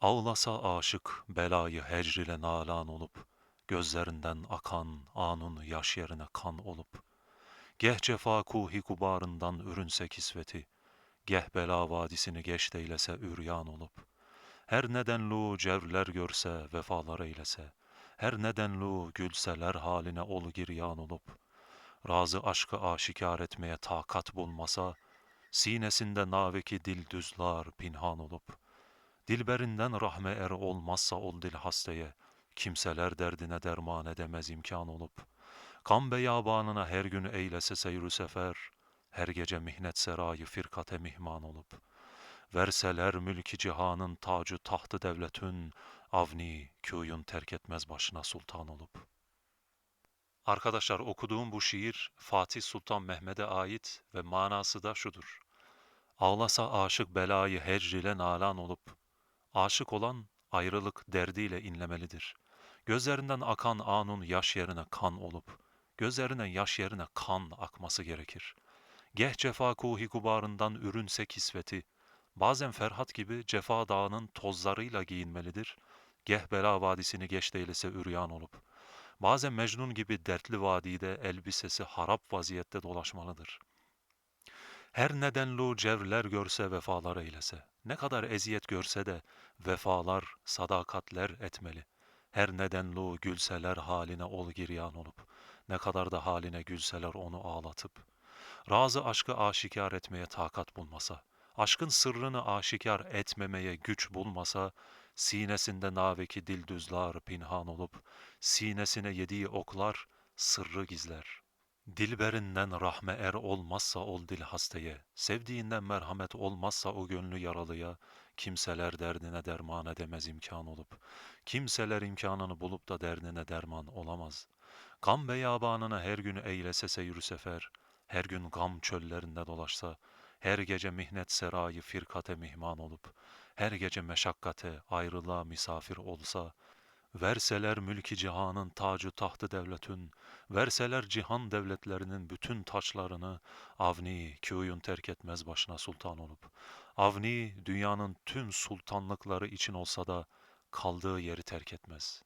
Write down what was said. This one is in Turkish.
Ağlasa aşık belayı hecr ile nalan olup, Gözlerinden akan anun yaş yerine kan olup, Geh cefa kuhi kubarından ürünse kisveti, Geh bela vadisini geç eylese üryan olup, Her nedenlu cevler görse vefalar eylese, Her nedenlu gülseler haline ol giryan olup, Razı aşkı aşikar etmeye takat bulmasa, Sinesinde naveki dil düzlar pinhan olup, Dilberinden rahme er olmazsa ol dil hastaya, kimseler derdine derman edemez imkan olup, kan beyabanına her gün eylese seyrü sefer, her gece mihnet serayı firkate mihman olup, verseler mülki cihanın tacı tahtı devletün, avni köyün terk etmez başına sultan olup. Arkadaşlar okuduğum bu şiir Fatih Sultan Mehmet'e ait ve manası da şudur. Ağlasa aşık belayı hecr ile nalan olup, Aşık olan ayrılık derdiyle inlemelidir. Gözlerinden akan anun yaş yerine kan olup, gözlerine yaş yerine kan akması gerekir. Geh cefa kuhi kubarından ürünse kisveti, bazen Ferhat gibi cefa dağının tozlarıyla giyinmelidir. Geh bela vadisini geç eylese üryan olup, bazen Mecnun gibi dertli vadide elbisesi harap vaziyette dolaşmalıdır.'' Her nedenlu cevler görse vefalar eylese. Ne kadar eziyet görse de vefalar, sadakatler etmeli. Her nedenlu gülseler haline ol giryan olup. Ne kadar da haline gülseler onu ağlatıp. Razı aşkı aşikar etmeye takat bulmasa. Aşkın sırrını aşikar etmemeye güç bulmasa, sinesinde naveki dil düzlar pinhan olup, sinesine yediği oklar sırrı gizler.'' Dilberinden rahme er olmazsa ol dil hastaya, sevdiğinden merhamet olmazsa o gönlü yaralıya, kimseler derdine derman edemez imkan olup, kimseler imkanını bulup da derdine derman olamaz. Gam beyabanına her gün eylese seyir sefer, her gün gam çöllerinde dolaşsa, her gece mihnet serayı firkate mihman olup, her gece meşakkate ayrılığa misafir olsa, Verseler mülki cihanın tacı tahtı devletün, verseler cihan devletlerinin bütün taçlarını, Avni köyün terk etmez başına sultan olup, Avni dünyanın tüm sultanlıkları için olsa da kaldığı yeri terk etmez.